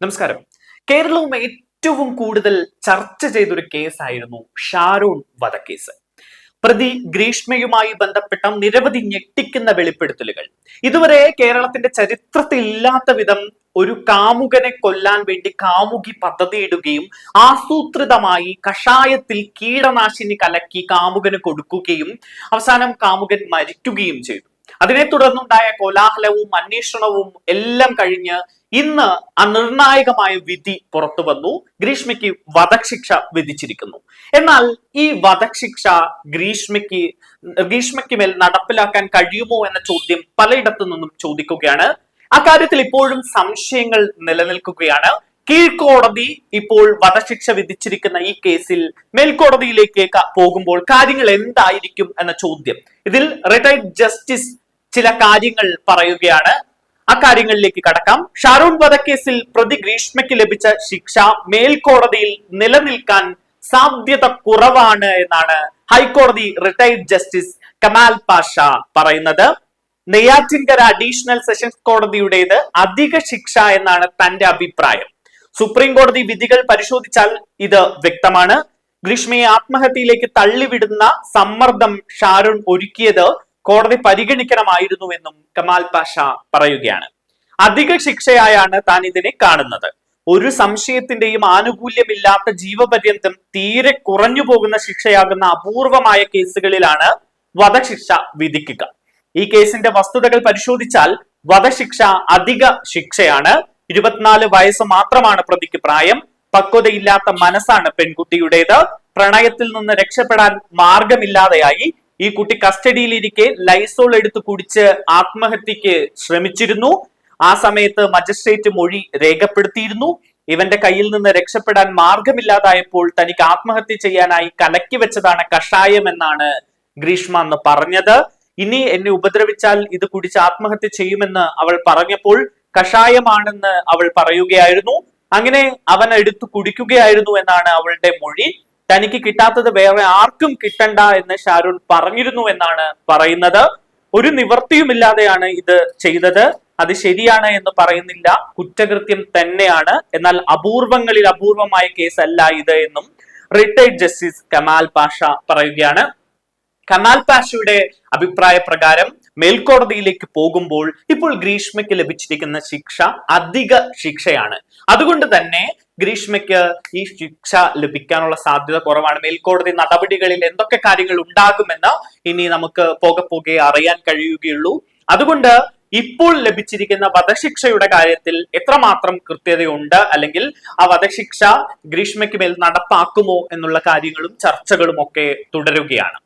നമസ്കാരം. കേരളവും ഏറ്റവും കൂടുതൽ ചർച്ച ചെയ്തൊരു കേസായിരുന്നു ഷാരൂൺ വധക്കേസ്. പ്രതി ഗ്രീഷ്മയുമായി ബന്ധപ്പെട്ട നിരവധി ഞെട്ടിക്കുന്ന വെളിപ്പെടുത്തലുകൾ. ഇതുവരെ കേരളത്തിന്റെ ചരിത്രത്തിൽ ഇല്ലാത്ത വിധം ഒരു കാമുകനെ കൊല്ലാൻ വേണ്ടി കാമുകി പദ്ധതിയിടുകയും ആസൂത്രിതമായി കഷായത്തിൽ കീടനാശിനി കലക്കി കാമുകന് കൊടുക്കുകയും അവസാനം കാമുകൻ മരിക്കുകയും ചെയ്തു. അതിനെ തുടർന്നുണ്ടായ കോലാഹലവും അന്വേഷണവും എല്ലാം കഴിഞ്ഞ് ഇന്ന് അനിർണായകമായ വിധി പുറത്തു വന്നു. ഗ്രീഷ്മയ്ക്ക് വധശിക്ഷ വിധിച്ചിരിക്കുന്നു. എന്നാൽ ഈ വധശിക്ഷ ഗ്രീഷ്മയ്ക്ക് ഗ്രീഷ്മയ്ക്ക് മേൽ നടപ്പിലാക്കാൻ കഴിയുമോ എന്ന ചോദ്യം പലയിടത്തു നിന്നും ചോദിക്കുകയാണ്. അക്കാര്യത്തിൽ ഇപ്പോഴും സംശയങ്ങൾ നിലനിൽക്കുകയാണ്. കീഴ്ക്കോടതി ഇപ്പോൾ വധശിക്ഷ വിധിച്ചിരിക്കുന്ന ഈ കേസിൽ മേൽക്കോടതിയിലേക്ക് പോകുമ്പോൾ കാര്യങ്ങൾ എന്തായിരിക്കും എന്ന ചോദ്യം. ഇതിൽ റിട്ടയർഡ് ജസ്റ്റിസ് ചില കാര്യങ്ങൾ പറയുകയാണ്. ആ കാര്യങ്ങളിലേക്ക് കടക്കാം. ഷാരൂൺ വധക്കേസിൽ പ്രതി ഗ്രീഷ്മയ്ക്ക് ലഭിച്ച ശിക്ഷ മേൽക്കോടതിയിൽ നിലനിൽക്കാൻ സാധ്യത കുറവാണ് എന്നാണ് ഹൈക്കോടതി റിട്ടയർഡ് ജസ്റ്റിസ് കമാൽ പാഷ പറയുന്നത്. നെയ്യാറ്റിൻകര അഡീഷണൽ സെഷൻസ് കോടതിയുടേത് അധിക ശിക്ഷ എന്നാണ് തന്റെ അഭിപ്രായം. സുപ്രീം കോടതി വിധികൾ പരിശോധിച്ചാൽ ഇത് വ്യക്തമാണ്. ഗ്രീഷ്മയെ ആത്മഹത്യയിലേക്ക് തള്ളിവിടുന്ന സമ്മർദ്ദം ഷാരൂൺ ഒരുക്കിയത് കോടതി പരിഗണിക്കണമായിരുന്നു എന്നും കമാൽ പാഷ പറയുകയാണ്. അധിക ശിക്ഷയായാണ് താൻ ഇതിനെ കാണുന്നത്. ഒരു സംശയത്തിന്റെയും ആനുകൂല്യമില്ലാത്ത ജീവപര്യന്തം തീരെ കുറഞ്ഞു പോകുന്ന ശിക്ഷയാകുന്ന അപൂർവമായ കേസുകളിലാണ് വധശിക്ഷ വിധിക്കുക. ഈ കേസിന്റെ വസ്തുതകൾ പരിശോധിച്ചാൽ വധശിക്ഷ അധിക ശിക്ഷയാണ്. ഇരുപത്തിനാല് വയസ്സ് മാത്രമാണ് പ്രതിക്ക് പ്രായം. പക്വതയില്ലാത്ത മനസ്സാണ് പെൺകുട്ടിയുടേത്. പ്രണയത്തിൽ നിന്ന് രക്ഷപ്പെടാൻ മാർഗമില്ലാതെയായി ഈ കുട്ടി കസ്റ്റഡിയിലിരിക്കെ ലൈസോൾ എടുത്ത് കുടിച്ച് ആത്മഹത്യക്ക് ശ്രമിച്ചിരുന്നു. ആ സമയത്ത് മജിസ്ട്രേറ്റ് മൊഴി രേഖപ്പെടുത്തിയിരുന്നു. ഇവന്റെ കയ്യിൽ നിന്ന് രക്ഷപ്പെടാൻ മാർഗമില്ലാതായപ്പോൾ തനിക്ക് ആത്മഹത്യ ചെയ്യാനായി കലക്കി വെച്ചതാണ് കഷായം എന്നാണ് ഗ്രീഷ്മ എന്ന് പറഞ്ഞത്. ഇനി എന്നെ ഉപദ്രവിച്ചാൽ ഇത് കുടിച്ച് ആത്മഹത്യ ചെയ്യുമെന്ന് അവൾ പറഞ്ഞപ്പോൾ കഷായമാണെന്ന് അവൾ പറയുകയായിരുന്നു. അങ്ങനെ അവൻ എടുത്തു കുടിക്കുകയായിരുന്നു എന്നാണ് അവളുടെ മൊഴി. തനിക്ക് കിട്ടാത്തത് വേറെ ആർക്കും കിട്ടണ്ട എന്ന് ഷാരൂൺ പറഞ്ഞിരുന്നു എന്നാണ് പറയുന്നത്. ഒരു നിവൃത്തിയുമില്ലാതെയാണ് ഇത് ചെയ്തത്. അത് ശരിയാണ് എന്ന് പറയുന്നില്ല. കുറ്റകൃത്യം തന്നെയാണ്. എന്നാൽ അപൂർവങ്ങളിൽ അപൂർവമായ കേസല്ല ഇത് എന്നും റിട്ടയർഡ് ജസ്റ്റിസ് കമാൽ പാഷ പറയുകയാണ്. കമാൽ പാഷയുടെ അഭിപ്രായ പ്രകാരം മേൽക്കോടതിയിലേക്ക് പോകുമ്പോൾ ഇപ്പോൾ ഗ്രീഷ്മയ്ക്ക് ലഭിച്ചിരിക്കുന്ന ശിക്ഷ അധിക ശിക്ഷയാണ്. അതുകൊണ്ട് തന്നെ ഗ്രീഷ്മയ്ക്ക് ഈ ശിക്ഷ ലഭിക്കാനുള്ള സാധ്യത കുറവാണ്. മേൽക്കോടതി നടപടികളിൽ എന്തൊക്കെ കാര്യങ്ങൾ ഉണ്ടാകുമെന്ന് ഇനി നമുക്ക് പോകെ പോകെ അറിയാൻ കഴിയുകയുള്ളൂ. അതുകൊണ്ട് ഇപ്പോൾ ലഭിച്ചിരിക്കുന്ന വധശിക്ഷയുടെ കാര്യത്തിൽ എത്രമാത്രം കൃത്യതയുണ്ട്? അല്ലെങ്കിൽ ആ വധശിക്ഷ ഗ്രീഷ്മയ്ക്ക് മേൽ നടപ്പാക്കുമോ എന്നുള്ള കാര്യങ്ങളും ചർച്ചകളും ഒക്കെ തുടരുകയാണ്.